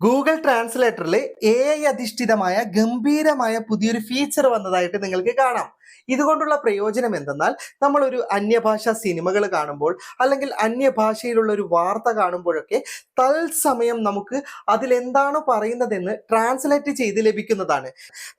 Google ട്രാൻസ്ലേറ്ററിൽ A I അധിഷ്ഠിതമായ ഗംഭീരമായ പുതിയൊരു ഫീച്ചർ വന്നതായിട്ട് നിങ്ങൾക്ക് കാണാം. ഇതുകൊണ്ടുള്ള പ്രയോജനം എന്തെന്നാൽ നമ്മൾ ഒരു അന്യഭാഷാ സിനിമകൾ കാണുമ്പോൾ അല്ലെങ്കിൽ അന്യഭാഷയിലുള്ള ഒരു വാർത്ത കാണുമ്പോഴൊക്കെ തത്സമയം നമുക്ക് അതിലെന്താണോ പറയുന്നതെന്ന് ട്രാൻസ്ലേറ്റ് ചെയ്ത് ലഭിക്കുന്നതാണ്.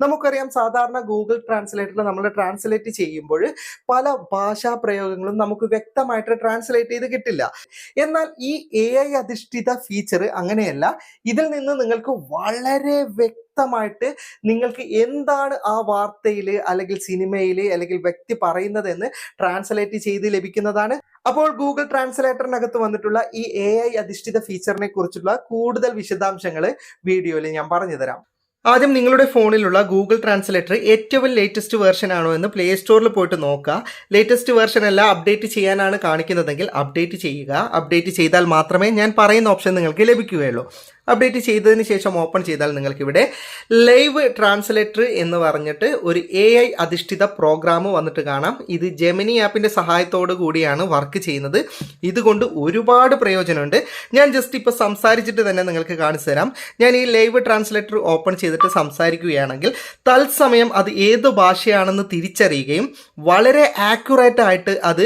നമുക്കറിയാം സാധാരണ ഗൂഗിൾ ട്രാൻസ്ലേറ്ററിൽ നമ്മൾ ട്രാൻസ്ലേറ്റ് ചെയ്യുമ്പോൾ പല ഭാഷാ പ്രയോഗങ്ങളും നമുക്ക് വ്യക്തമായിട്ട് ട്രാൻസ്ലേറ്റ് ചെയ്ത് കിട്ടില്ല. എന്നാൽ ഈ എ ഐ അധിഷ്ഠിത ഫീച്ചർ അങ്ങനെയല്ല. ഇതിൽ നിന്ന് നിങ്ങൾക്ക് വളരെ വ്യക്തമായിട്ട് നിങ്ങൾക്ക് എന്താണ് ആ വാർത്തയിൽ അല്ലെങ്കിൽ സിനിമയിൽ അല്ലെങ്കിൽ വ്യക്തി പറയുന്നതെന്ന് ട്രാൻസ്ലേറ്റ് ചെയ്ത് ലഭിക്കുന്നതാണ്. അപ്പോൾ ഗൂഗിൾ ട്രാൻസ്ലേറ്ററിനകത്ത് വന്നിട്ടുള്ള ഈ എ അധിഷ്ഠിത ഫീച്ചറിനെ കുറിച്ചുള്ള കൂടുതൽ വിശദാംശങ്ങൾ വീഡിയോയിൽ ഞാൻ പറഞ്ഞു തരാം ആദ്യം നിങ്ങളുടെ ഫോണിലുള്ള ഗൂഗിൾ ട്രാൻസ്ലേറ്റർ ഏറ്റവും ലേറ്റസ്റ്റ് വേർഷൻ ആണോ എന്ന് പ്ലേ സ്റ്റോറിൽ പോയിട്ട് നോക്കുക ലേറ്റസ്റ്റ് വേർഷൻ അല്ല അപ്ഡേറ്റ് ചെയ്യാനാണ് കാണിക്കുന്നതെങ്കിൽ അപ്ഡേറ്റ് ചെയ്യുക. അപ്ഡേറ്റ് ചെയ്താൽ മാത്രമേ ഞാൻ പറയുന്ന ഓപ്ഷൻ നിങ്ങൾക്ക് ലഭിക്കുകയുള്ളൂ. അപ്ഡേറ്റ് ചെയ്തതിന് ശേഷം ഓപ്പൺ ചെയ്താൽ നിങ്ങൾക്കിവിടെ ലൈവ് ട്രാൻസ്ലേറ്റർ എന്ന് പറഞ്ഞിട്ട് ഒരു എ ഐ അധിഷ്ഠിത പ്രോഗ്രാം വന്നിട്ട് കാണാം. ഇത് ജെമിനി ആപ്പിന്റെ സഹായത്തോടു കൂടിയാണ് വർക്ക് ചെയ്യുന്നത്. ഇതുകൊണ്ട് ഒരുപാട് പ്രയോജനമുണ്ട്. ഞാൻ ജസ്റ്റ് ഇപ്പോൾ സംസാരിച്ചിട്ട് തന്നെ നിങ്ങൾക്ക് കാണിച്ചു തരാം ഞാൻ ഈ ലൈവ് ട്രാൻസ്ലേറ്റർ ഓപ്പൺ ചെയ്തിട്ട് സംസാരിക്കുകയാണെങ്കിൽ തത്സമയം അത് ഏത് ഭാഷയാണെന്ന് തിരിച്ചറിയുകയും വളരെ ആക്യുറേറ്റ് ആയിട്ട് അത്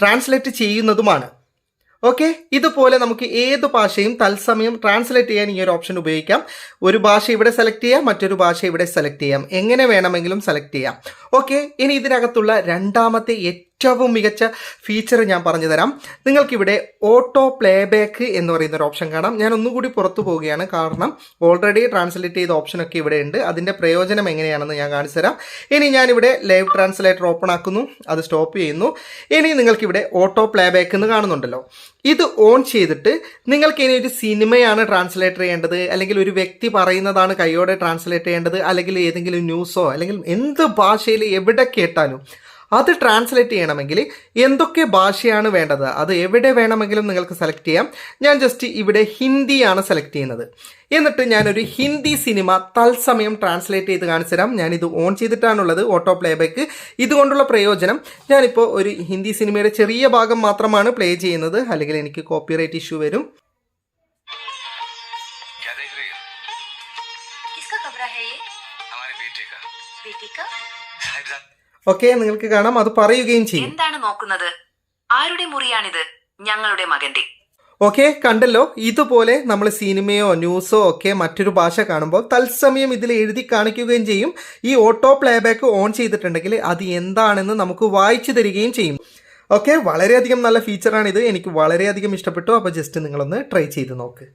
ട്രാൻസ്ലേറ്റ് ചെയ്യുന്നതുമാണ്. ഓക്കെ ഇതുപോലെ നമുക്ക് ഏത് ഭാഷയും തത്സമയം ട്രാൻസ്ലേറ്റ് ചെയ്യാൻ ഈ ഒരു ഓപ്ഷൻ ഉപയോഗിക്കാം. ഒരു ഭാഷ ഇവിടെ സെലക്ട് ചെയ്യാം മറ്റൊരു ഭാഷ ഇവിടെ സെലക്ട് ചെയ്യാം. എങ്ങനെ വേണമെങ്കിലും സെലക്ട് ചെയ്യാം. ഓക്കെ ഇനി ഇതിനകത്തുള്ള രണ്ടാമത്തെ ഏറ്റവും മികച്ച ഫീച്ചർ ഞാൻ പറഞ്ഞു തരാം. നിങ്ങൾക്കിവിടെ ഓട്ടോ പ്ലേബാക്ക് എന്ന് പറയുന്ന ഒരു ഓപ്ഷൻ കാണാം. ഞാൻ ഒന്നുകൂടി പുറത്തു പോവുകയാണ്. കാരണം ഓൾറെഡി ട്രാൻസ്ലേറ്റ് ചെയ്ത ഓപ്ഷനൊക്കെ ഇവിടെ ഉണ്ട്. അതിന്റെ പ്രയോജനം എങ്ങനെയാണെന്ന് ഞാൻ കാണിച്ചു തരാം. ഇനി ഞാനിവിടെ ലൈവ് ട്രാൻസ്ലേറ്റർ ഓപ്പൺ ആക്കുന്നു. അത് സ്റ്റോപ്പ് ചെയ്യുന്നു. ഇനി നിങ്ങൾക്കിവിടെ ഓട്ടോ പ്ലേബാക്ക് എന്ന് കാണുന്നുണ്ടല്ലോ. ഇത് ഓൺ ചെയ്തിട്ട് നിങ്ങൾക്ക് ഇനി ഒരു സിനിമയാണ് ട്രാൻസ്ലേറ്റ് ചെയ്യേണ്ടത്. അല്ലെങ്കിൽ ഒരു വ്യക്തി പറയുന്നതാണ് കൈയോടെ ട്രാൻസ്ലേറ്റ് ചെയ്യേണ്ടത്. അല്ലെങ്കിൽ ഏതെങ്കിലും ന്യൂസോ അല്ലെങ്കിൽ എന്ത് ഭാഷയിൽ എവിടെ കേട്ടാലും അത് ട്രാൻസ്ലേറ്റ് ചെയ്യണമെങ്കിൽ എന്തൊക്കെ ഭാഷയാണ് വേണ്ടത്? അത് എവിടെ വേണമെങ്കിലും നിങ്ങൾക്ക് സെലക്ട് ചെയ്യാം. ഞാൻ ജസ്റ്റ് ഇവിടെ ഹിന്ദിയാണ് സെലക്ട് ചെയ്യുന്നത്. എന്നിട്ട് ഞാനൊരു ഹിന്ദി സിനിമ തത്സമയം ട്രാൻസ്ലേറ്റ് ചെയ്ത് കാണിച്ചു തരാം. ഞാനിത് ഓൺ ചെയ്തിട്ടാണുള്ളത് ഓട്ടോ പ്ലേബാക്ക് ഇതുകൊണ്ടുള്ള പ്രയോജനം ഞാനിപ്പോൾ ഒരു ഹിന്ദി സിനിമയുടെ ചെറിയ ഭാഗം മാത്രമാണ് പ്ലേ ചെയ്യുന്നത്. അല്ലെങ്കിൽ എനിക്ക് കോപ്പിറൈറ്റ് ഇഷ്യൂ വരും. ഹമാരെ ബേറ്റേ കാ കാ ഓക്കെ നിങ്ങൾക്ക് കാണാം അത് പറയുകയും ചെയ്യും. എന്താണ് നോക്കുന്നത്? ആരുടെ മുറിയാണിത്? ഞങ്ങളുടെ മകന്റെ. ഓക്കെ കണ്ടല്ലോ ഇതുപോലെ നമ്മൾ സിനിമയോ ന്യൂസോ ഒക്കെ മറ്റൊരു ഭാഷ കാണുമ്പോൾ തത്സമയം ഇതിൽ എഴുതി കാണിക്കുകയും ചെയ്യും. ഈ ഓട്ടോ പ്ലേബാക്ക് ഓൺ ചെയ്തിട്ടുണ്ടെങ്കിൽ അത് എന്താണെന്ന് നമുക്ക് വായിച്ചു തരികയും ചെയ്യും. ഓക്കെ വളരെയധികം നല്ല ഫീച്ചറാണിത്. എനിക്ക് വളരെയധികം ഇഷ്ടപ്പെട്ടു. അപ്പോൾ ജസ്റ്റ് നിങ്ങളൊന്ന് ട്രൈ ചെയ്ത് നോക്ക്.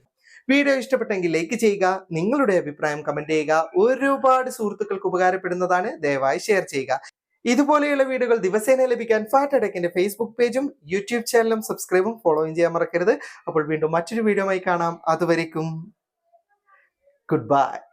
വീഡിയോ ഇഷ്ടപ്പെട്ടെങ്കിൽ ലൈക്ക് ചെയ്യുക നിങ്ങളുടെ അഭിപ്രായം കമന്റ് ചെയ്യുക. ഒരുപാട് സുഹൃത്തുക്കൾക്ക് ഉപകാരപ്പെടുന്നതാണ്. ദയവായി ഷെയർ ചെയ്യുക. ഇതുപോലെയുള്ള വീഡിയോകൾ ദിവസേന ലഭിക്കാൻ ഫാറ്റ് അടക്കിന്റെ ഫേസ്ബുക്ക് പേജും യൂട്യൂബ് ചാനലും സബ്സ്ക്രൈബും ഫോളോയും ചെയ്യാൻ മറക്കരുത്. അപ്പോൾ വീണ്ടും മറ്റൊരു വീഡിയോ ആയി കാണാം. അതുവരേക്കും ഗുഡ് ബൈ